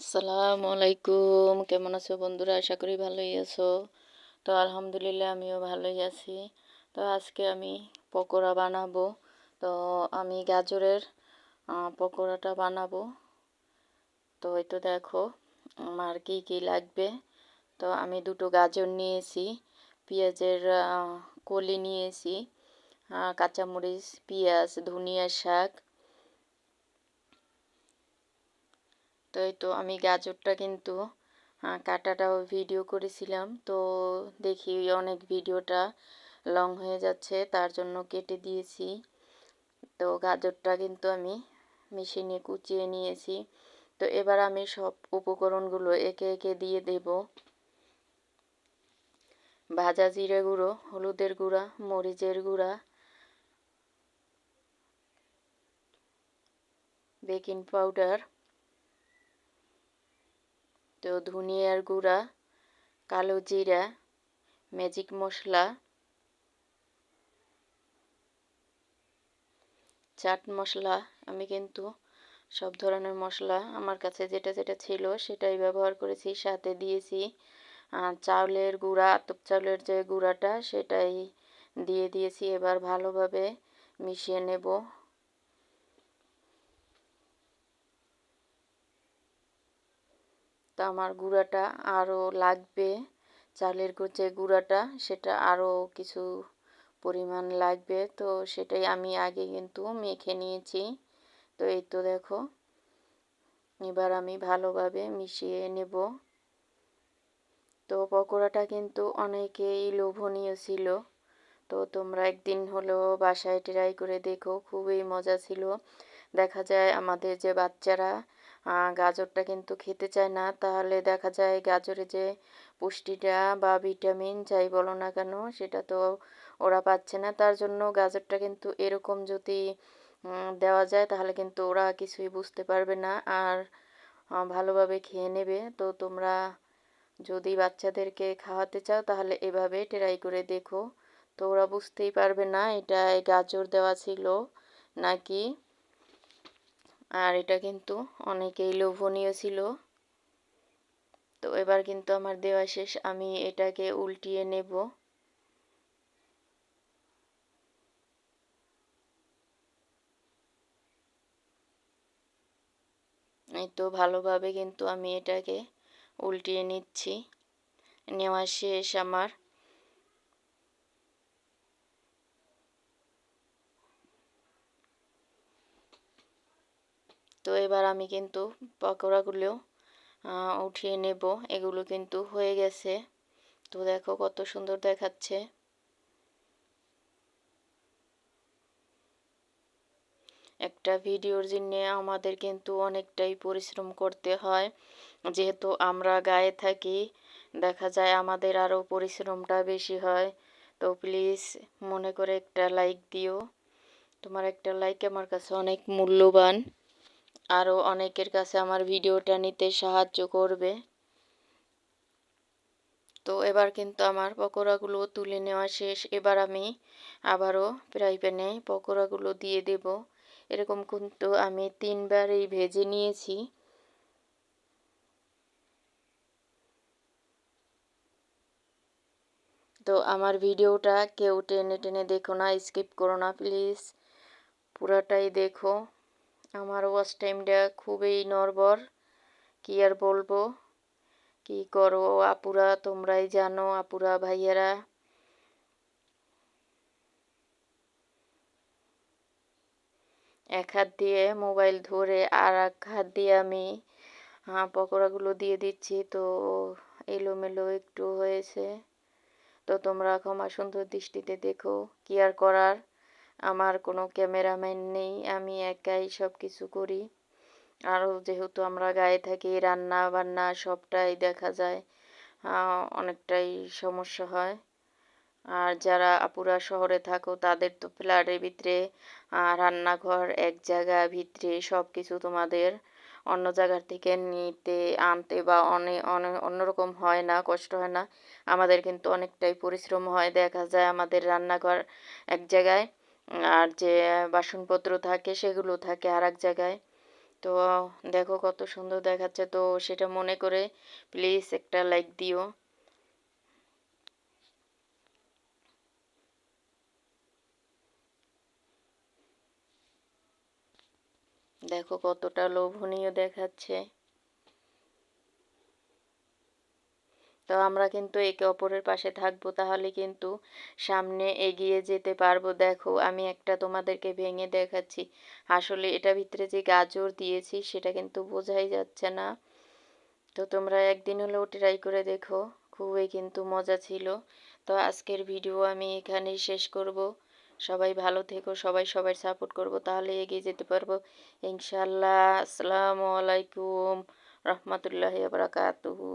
আসসালামু আলাইকুম কেমন আছো বন্ধুরা? আশা করি ভালোই আছো। তো আলহামদুলিল্লাহ আমিও ভালোই আছি। তো আজকে আমি পকোড়া বানাবো। তো আমি গাজরের পকোড়াটা বানাবো। তো এই তো দেখো, আমার কী কী লাগবে। তো আমি দুটো গাজর নিয়েছি, পেঁয়াজের কলি নিয়েছি কাঁচামরিচ, পেঁয়াজ, ধনিয়া শাক তো এই তো আমি গাজরটা কিন্তু কাটাটাও ভিডিও করেছিলাম। তো দেখি অনেক ভিডিওটা লং হয়ে যাচ্ছে, তার জন্য কেটে দিয়েছি। তো গাজরটা কিন্তু আমি মেশিনে কুচিয়ে নিয়েছি। তো এবার আমি সব উপকরণগুলো একে একে দিয়ে দেব। ভাজা জিরে গুঁড়ো, হলুদের গুঁড়া, মরিচের গুঁড়া, বেকিং পাউডার তো ধনিয়ার গুঁড়া, কালো জিরা ম্যাজিক মশলা, চাট মশলা, আমি কিন্তু সব ধরনের মশলা আমার কাছে যেটা যেটা ছিল সেটাই ব্যবহার করেছি। সাথে দিয়েছি চাউলের গুঁড়া, আতপ চাউলের যে গুঁড়াটা সেটাই দিয়ে দিয়েছি। এবার ভালোভাবে মিশিয়ে নেব। তো আমার গুঁড়াটা আরও লাগবে। চালের যে গুঁড়াটা, সেটা আরও কিছু পরিমাণ লাগবে। তো সেটাই আমি আগে কিন্তু মেখে নিয়েছি। তো এই তো দেখো, এবার আমি ভালোভাবে মিশিয়ে নেব। তো পকোড়াটা কিন্তু অনেকেই লোভনীয় ছিল। তো তোমরা একদিন হলো বাসায় ট্রাই করে দেখো, খুবই মজা ছিল। দেখা যায় আমাদের যে বাচ্চারা গাজরটা কিন্তু খেতে চায় না। তাহলে দেখা যায় গাজরে যে পুষ্টিটা বা ভিটামিন যাই বলো না কেন, সেটা তো ওরা পাচ্ছে না। তার জন্য গাজরটা কিন্তু এরকম যদি দেওয়া যায়, তাহলে কিন্তু ওরা কিছুই বুঝতে পারবে না আর ভালোভাবে খেয়ে নেবে। তো তোমরা যদি বাচ্চাদেরকে খাওয়াতে চাও, তাহলে এভাবে ট্রাই করে দেখো। তো ওরা বুঝতেই পারবে না এটা গাজর দেওয়া ছিল নাকি? আর এটা কিন্তু অনেকেই লোভনীয় ছিল। তো এবার কিন্তু আমার দেওয়া শেষ, আমি এটাকে উল্টিয়ে নেব। এই তো ভালোভাবে কিন্তু আমি এটাকে উল্টিয়ে নিচ্ছি। নেওয়া শেষ আমার। তো এবার আমি কিন্তু পকোড়াগুলো উঠিয়ে নেব। এগুলো কিন্তু হয়ে গেছে। তো দেখো কত সুন্দর দেখাচ্ছে। একটা ভিডিওর জন্য আমাদের কিন্তু অনেকটাই পরিশ্রম করতে হয়। যেহেতু আমরা গায়ে থাকি, দেখা যায় আমাদের আরও পরিশ্রমটা বেশি হয়। তো প্লিজ মনে করে একটা লাইক দিও। তোমার একটা লাইক আমার কাছে অনেক মূল্যবান। আরও অনেকের কাছে আমার ভিডিওটা নিতে সাহায্য করবে। তো এবার কিন্তু আমার পকোড়াগুলো তুলে নেওয়া শেষ। এবার আমি আবারও ফ্রাই প্যানে পকোড়াগুলো দিয়ে দেব। এরকম কিন্তু আমি তিনবার এই ভেজে নিয়েছি। তো আমার ভিডিওটা কেউ টেনে টেনে দেখো না, স্কিপ করো না, প্লিজ। পুরাটাই দেখো। আমার ওয়াচ টাইমটা খুবই নরবর কি আর বলব? কি করো আপুরা? তোমরাই জানো, আপুরা ভাইয়েরা। এক হাত দিয়ে মোবাইল ধরে আর এক হাত দিয়ে আমি পকোড়াগুলো দিয়ে দিচ্ছি। তো এলোমেলো একটু হয়েছে। তো তোমরা ক্ষমা সুন্দর দৃষ্টিতে দেখো, কি আর করার। আমার কোনো ক্যামেরাম্যান নেই, আমি একাই সব কিছু করি। আরও যেহেতু আমরা গায়ে থাকি রান্না বান্না সবটাই দেখা যায় অনেকটাই সমস্যা হয়। আর যারা আপুরা শহরে থাকো, তাদের তো ফ্ল্যাটের ভিতরে রান্নাঘর এক জায়গা ভিতরে সব কিছু তোমাদের অন্য জায়গার থেকে নিতে, আনতে বা অনেক অনেক অন্যরকম হয় না, কষ্ট হয় না। আমাদের কিন্তু অনেকটাই পরিশ্রম হয়, দেখা যায় আমাদের রান্নাঘর এক জায়গায়। আর যে বাসনপত্র থাকে সেগুলো থাকে আর এক জায়গায়। তো দেখো কত সুন্দর দেখাচ্ছে। তো সেটা মনে করে প্লিজ একটা লাইক দিও। দেখো কতটা লোভনীয় দেখাচ্ছে। তো আমরা কিন্তু একে অপরের পাশে থাকব। তাহলে কিন্তু সামনে এগিয়ে যেতে পারব। দেখো, আমি একটা তোমাদেরকে ভেঙে দেখাচ্ছি। আসলে এটা ভিতরে যে গাজর দিয়েছি, সেটা কিন্তু বোঝাই যাচ্ছে না। তো তোমরা একদিন হলেও ট্রাই করে দেখো। খুবই কিন্তু মজা ছিল। তো আজকের ভিডিও আমি এখানেই শেষ করব। সবাই ভালো থেকো, সবাই সবাই সাপোর্ট করব, তাহলে এগিয়ে যেতে পারব। ইনশাল্লাহ আসসালামু আলাইকুম। রহমতুল্লাহ বারাকাতুহু।